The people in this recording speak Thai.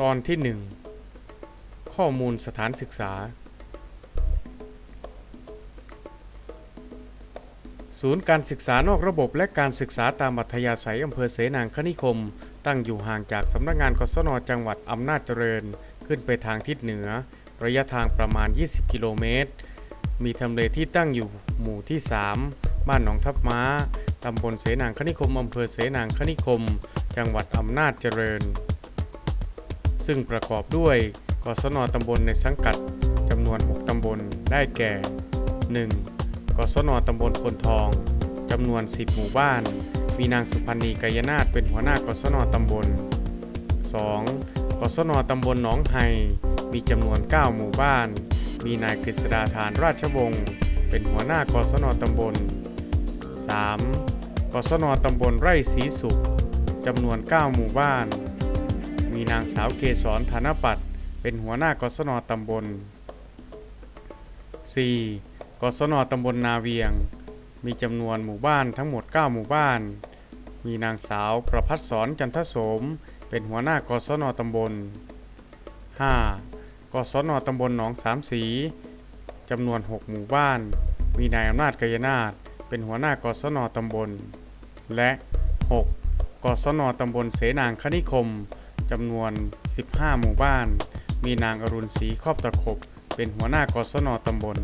ตอนที่ 1 ข้อมูลสถานศึกษา ศูนย์การศึกษานอกระบบและการศึกษาตามอัธยาศัยอำเภอเสนางคณิคม ตั้งอยู่ห่างจากสำนักงานกศนจังหวัดอำนาจเจริญ ขึ้นไปทางทิศเหนือ ระยะทางประมาณ 20 กิโลเมตร มีทำเลที่ตั้งอยู่หมู่ที่ 3 บ้านหนองทับม้าตำบลเสนางคณิคมอำเภอเสนางคณิคม จังหวัดอำนาจเจริญ ซึ่งประกอบด้วยกศนตำบลในสังกัดจำนวน 6 ตำบลได้แก่ 1. กศนตำบลพลทองจำนวน 10 หมู่บ้าน มีนางสุพันธ์นีกายนาถเป็นหัวหน้ากศนตำบล 2. กศนตำบลหนองไฮมีจำนวน 9 หมู่บ้าน มีนายกฤษดาธานราชวงศ์เป็นหัวหน้ากศนตำบล 3. กศนตำบลไร่ศรีสุขจำนวน 9 หมู่บ้าน นางสาวเกษรธนปัตย์เป็นหัวหน้ากศนตำบล 4. กศนตำบลนาเวียง มีจำนวนหมู่บ้านทั้งหมด 9 หมู่บ้าน มีนางสาวประพัฒสอนจันทโสม เป็นหัวหน้ากศนตำบล 5. กศนตำบลหนองสามสีจำนวน 6 หมู่บ้าน มีนายอำนาจกายนาถเป็นหัวหน้ากศนตำบล และ 6. กศนตำบลเสนางคณิคม จำนวน 15 หมู่บ้าน มีนางอรุณศรีครอบตะขบ เป็นหัวหน้ากศนตำบล